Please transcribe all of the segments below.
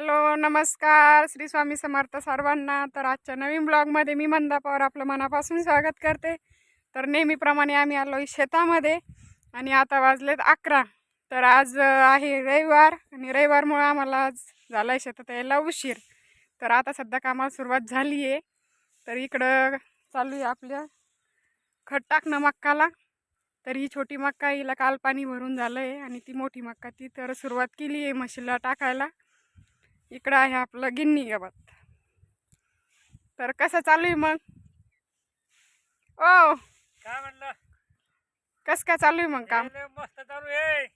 Hello नमस्कार. श्री स्वामी समर्थ सर्वांना. तर आजच्या नवीन ब्लॉगमध्ये मी मंदा पवार आपलं मनापासून स्वागत करते. तर नेहमीप्रमाणे आम्ही आलो शेतामध्ये आणि आता वाजलेत अकरा. तर आज आहे रविवार आणि रविवारमुळं आम्हाला आज झाला आहे शेतात यायला उशीर. तर आता सध्या कामाला सुरुवात झाली आहे. तर इकडं चालू आहे आपल्या खत टाकणं मक्काला. तर ही छोटी मक्का हिला काल पाणी भरून झालं आहे आणि ती मोठी मक्का ती तर सुरुवात केली आहे म्हशीला टाकायला. इकडं आहे आपलं गिन्नी गवत. तर कसं चालू आहे मग? ओ! काय म्हणलं? कसं काय चालू आहे मग काम? मस्त चालू आहे.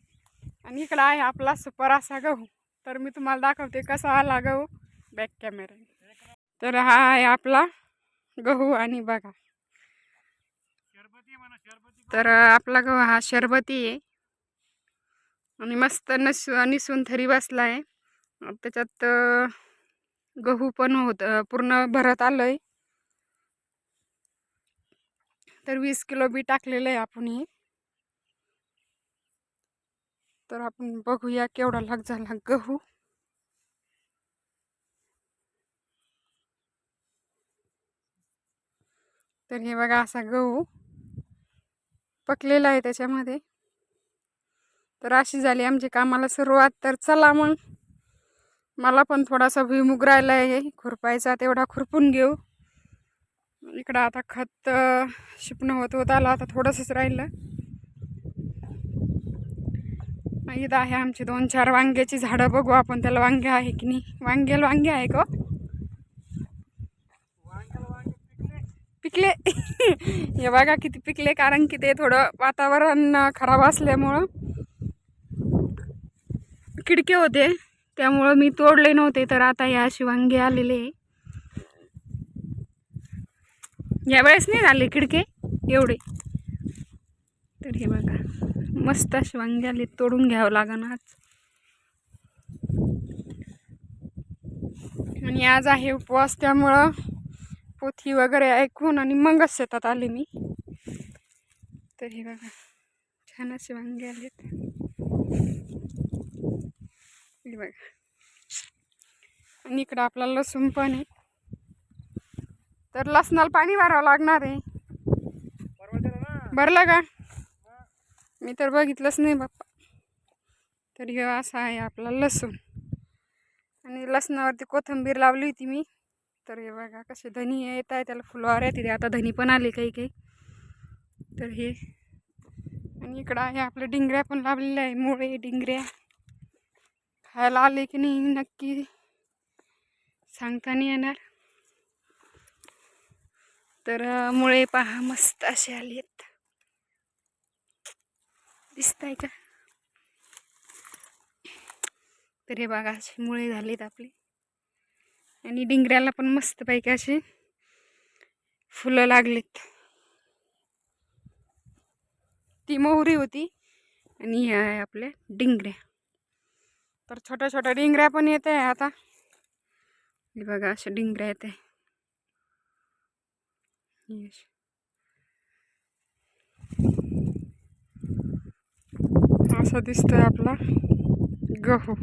आणि इकडं आहे आपला सुपर असा गहू. तर मी तुम्हाला दाखवते कसा आला गहू बॅक कॅमेरा तर हा आहे आपला गहू आणि बघा. तर आपला गहू हा शरबती आहे. आणि मस्त नस निसून थरी बसला आहे त्याच्यात गहू पण होत पूर्ण भरत आलं आहे तर वीस किलो बी टाकलेलं आहे आपण हे. तर आपण बघूया केवढा लाग झाला गहू. तर हे बघा असा गहू पकलेला आहे त्याच्यामध्ये. तर अशी झाली आमची कामाला सुरुवात. तर चला मग. मला पण थोडासा भुईमुग राहिला आहे. खुरपायचा तेवढा खुरपून घेऊ. इकडं आता खत शिपणं होत होत आलं. आता थोडंसंच राहिलं. इथं आहे आमची दोन चार वांग्याची झाडं बघू आपण. त्याला वांगे आहे की नाही? वांग्याला वांगे आहे का? पिकले. हे बघा किती पिकले कारण की ते थोडं वातावरण खराब असल्यामुळं. खिडके होते. त्यामुळं मी तोडले नव्हते तर आता या अशी वांगे आलेले यावेळेस नाही झाले खिडके एवढे. तर हे बघा मस्त अशी वांगे आले तोडून घ्यावं लागणार आज आणि आज आहे उपवास त्यामुळं पोथी वगैरे ऐकून आणि मगच शेतात आले मी. तर हे बघा छान असे वांगे आलेत. हे बघा. आणि इकडं आपला लसूण पण आहे. तर लसणाला पाणी भरावं लागणार आहे. भरलं का? मी तर बघितलंच नाही बाप्पा. तर हे असा आहे आपला लसूण. आणि लसणावरती कोथिंबीर लावली होती मी. तर हे बघा कसे धनी येत आहे त्याला फुलवार तिथे आता धनी पण आले काही काही. तर हे. आणि इकडं आहे आपल्या डिंगऱ्या पण लावलेल्या आहे मुळे डिंगऱ्या. खायला आले की नाही नक्की सांगता नाही येणार. तर मुळे पहा मस्त असे आले आहेत दिसत आहे का? तर हे बघा असे मुळे झालेत आपले. आणि डिंगऱ्याला पण मस्तपैकी असे फुलं लागलेत. ती मोहरी होती आणि ह्या आहे आपल्या डिंगऱ्या. तर छोट्या छोट्या डिंगऱ्या पण येत आहे आता. हे बघा अशा डिंगऱ्या येते. असं दिसतंय आपला गहू.